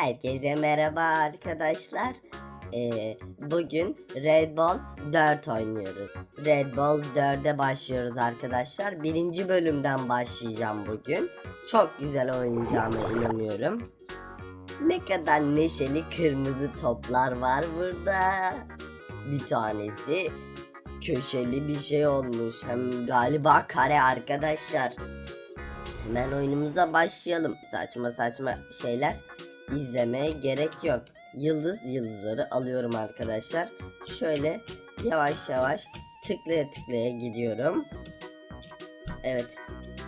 Herkese merhaba arkadaşlar. Ee, bugün Red Bull 4 oynuyoruz. Red Bull 4'e başlıyoruz arkadaşlar. Birinci bölümden başlayacağım bugün. Çok güzel oynayacağıma inanıyorum. Ne kadar neşeli kırmızı toplar var burada. Bir tanesi köşeli bir şey olmuş. Hem galiba kare arkadaşlar. Hemen oyunumuza başlayalım. Saçma saçma şeyler izlemeye gerek yok. Yıldız yıldızları alıyorum arkadaşlar. Şöyle yavaş yavaş tıklaya tıklaya gidiyorum. Evet.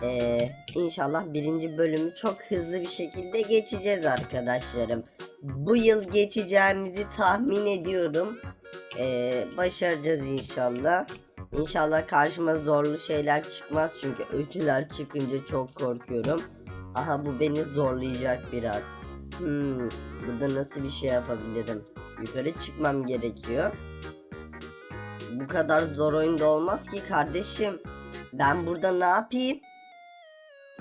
Ee, inşallah birinci bölümü çok hızlı bir şekilde geçeceğiz arkadaşlarım. Bu yıl geçeceğimizi tahmin ediyorum. Ee, başaracağız inşallah. İnşallah karşıma zorlu şeyler çıkmaz çünkü öcüler çıkınca çok korkuyorum. Aha bu beni zorlayacak biraz. Hmm, burada nasıl bir şey yapabilirim? Yukarı çıkmam gerekiyor. Bu kadar zor oyunda olmaz ki kardeşim. Ben burada ne yapayım?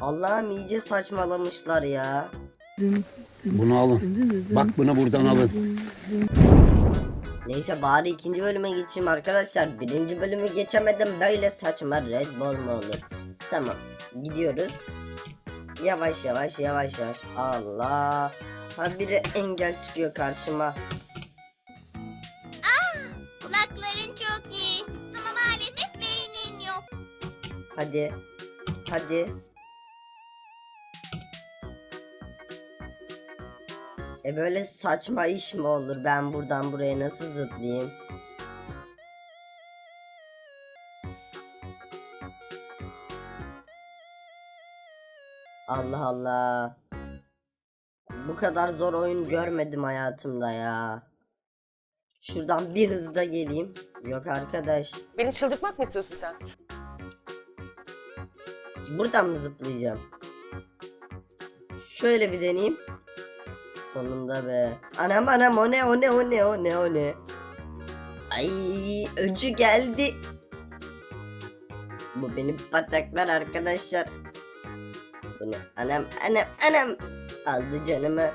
Allah'ım iyice saçmalamışlar ya. Bunu alın. Bak bunu buradan alın. Neyse bari ikinci bölüme geçeyim arkadaşlar. Birinci bölümü geçemedim böyle saçma Red Bull mu olur? Tamam gidiyoruz. Yavaş yavaş yavaş yavaş. Allah. Ha biri engel çıkıyor karşıma. Kulakların çok iyi ama maalesef beynin yok. Hadi. Hadi. E böyle saçma iş mi olur? Ben buradan buraya nasıl zıplayayım? Allah Allah. Bu kadar zor oyun görmedim hayatımda ya. Şuradan bir hızda geleyim. Yok arkadaş. Beni çıldırtmak mı istiyorsun sen? Buradan mı zıplayacağım? Şöyle bir deneyeyim. Sonunda be. Anam anam o ne o ne o ne o ne o ne. Ay öcü geldi. Bu benim pataklar arkadaşlar. Bunu anam anam anam aldı canımı.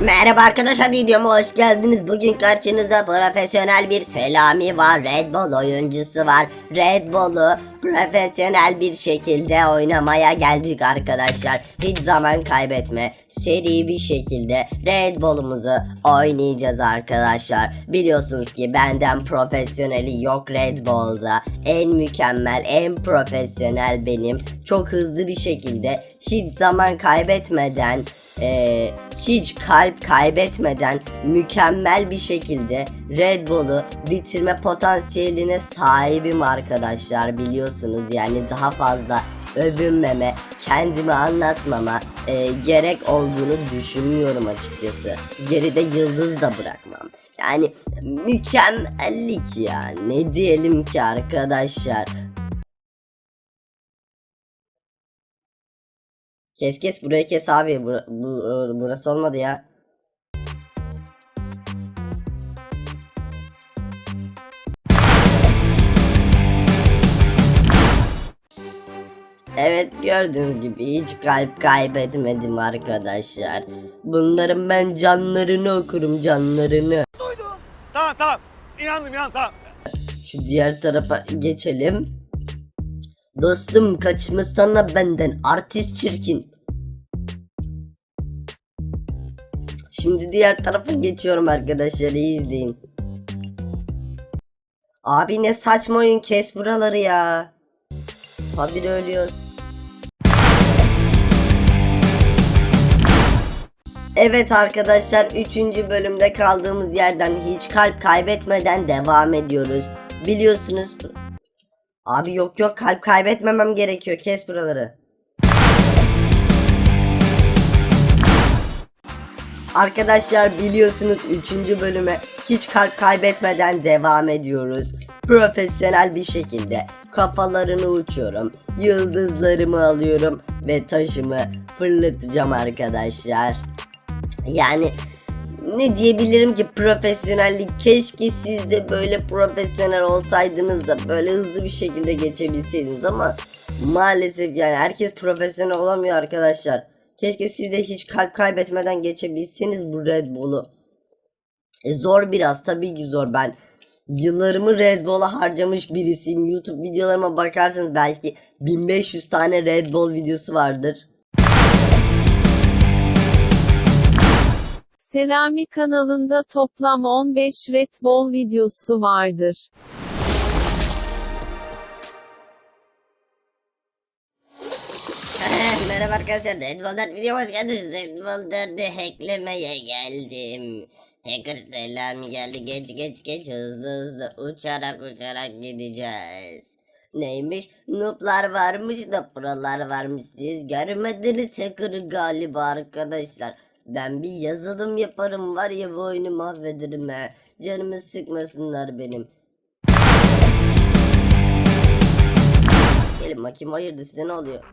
Merhaba arkadaşlar videoma hoş geldiniz. Bugün karşınızda profesyonel bir Selami var. Red Bull oyuncusu var. Red Bull'u profesyonel bir şekilde oynamaya geldik arkadaşlar. Hiç zaman kaybetme. Seri bir şekilde Red Bull'umuzu oynayacağız arkadaşlar. Biliyorsunuz ki benden profesyoneli yok Red Bull'da. En mükemmel, en profesyonel benim. Çok hızlı bir şekilde hiç zaman kaybetmeden eee, hiç kalp kaybetmeden mükemmel bir şekilde Red Bull'u bitirme potansiyeline sahibim arkadaşlar biliyorsunuz yani daha fazla övünmeme, kendimi anlatmama eee, gerek olduğunu düşünüyorum açıkçası. Geride yıldız da bırakmam. Yani mükemmellik ya ne diyelim ki arkadaşlar. Kes kes burayı kes abi. Bu, bu- burası olmadı ya. Evet gördüğünüz gibi hiç kalp kaybetmedim arkadaşlar. Bunların ben canlarını okurum canlarını. Tamam tamam. İnandım inandım tamam. Şu diğer tarafa geçelim. Dostum kaçmasana benden artist çirkin. Şimdi diğer tarafa geçiyorum arkadaşlar iyi izleyin. Abi ne saçma oyun kes buraları ya. Habire ölüyoruz. Evet arkadaşlar 3. bölümde kaldığımız yerden hiç kalp kaybetmeden devam ediyoruz. Biliyorsunuz Abi yok yok kalp kaybetmemem gerekiyor kes buraları. Arkadaşlar biliyorsunuz 3. bölüme hiç kalp kaybetmeden devam ediyoruz. Profesyonel bir şekilde kafalarını uçuyorum. Yıldızlarımı alıyorum ve taşımı fırlatacağım arkadaşlar. Yani ne diyebilirim ki profesyonellik keşke siz de böyle profesyonel olsaydınız da böyle hızlı bir şekilde geçebilseydiniz ama maalesef yani herkes profesyonel olamıyor arkadaşlar. Keşke siz de hiç kalp kaybetmeden geçebilseniz bu Red Bull'u. E, zor biraz tabii ki zor. Ben yıllarımı Red Bull'a harcamış birisiyim. YouTube videolarıma bakarsanız belki 1500 tane Red Bull videosu vardır. Selami kanalında toplam 15 Red Bull videosu vardır. Merhaba arkadaşlar Red Bull 4 videoma hoş geldiniz. Red Bull 4'ü hacklemeye geldim. Hacker selam geldi geç geç geç hızlı hızlı uçarak uçarak gideceğiz. Neymiş? Noob'lar varmış da prolar varmış siz görmediniz hacker galiba arkadaşlar. Ben bir yazılım yaparım var ya bu oyunu mahvederim he. Canımı sıkmasınlar benim. Gelin bakayım hayırdır size ne oluyor?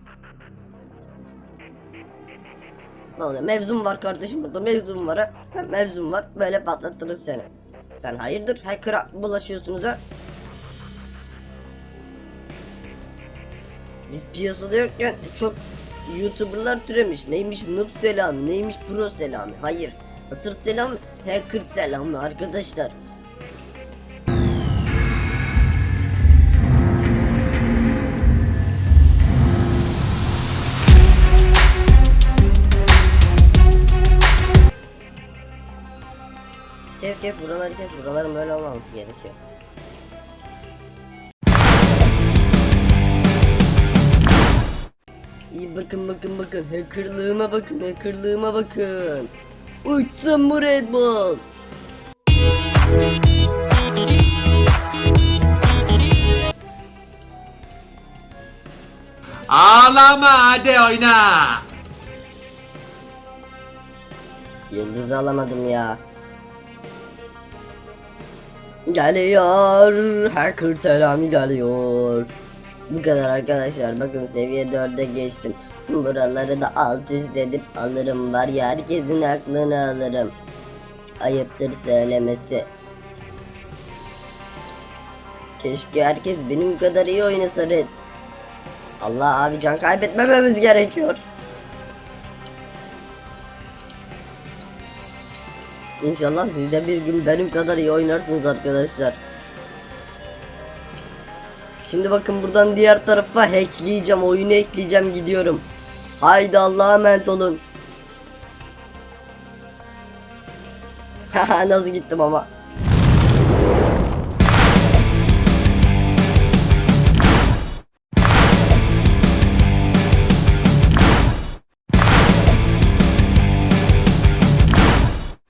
Oluyor? Mevzum var kardeşim burada mevzum var ha. mevzum var böyle patlatırız seni. Sen hayırdır hacker'a bulaşıyorsunuz ha? Biz piyasada yokken çok YouTuber'lar türemiş. Neymiş noob selam, neymiş pro selam. Hayır. Asır selam, hacker selamı arkadaşlar. Kes kes buraları kes. Buraların böyle olmaması gerekiyor. İyi bakın bakın bakın. Hackerlığıma bakın. Hackerlığıma bakın. Uçsun bu Red Bull. Ağlama hadi oyna. Yıldız alamadım ya. Geliyor. Hacker Selami geliyor. Bu kadar arkadaşlar. Bakın seviye 4'e geçtim. Buraları da alt üst edip alırım var ya herkesin aklını alırım. Ayıptır söylemesi. Keşke herkes benim kadar iyi oynasa Red. Allah abi can kaybetmememiz gerekiyor. İnşallah siz de bir gün benim kadar iyi oynarsınız arkadaşlar. Şimdi bakın buradan diğer tarafa hackleyeceğim, oyunu ekleyeceğim gidiyorum. Haydi Allah'a emanet olun. Haha nasıl gittim ama.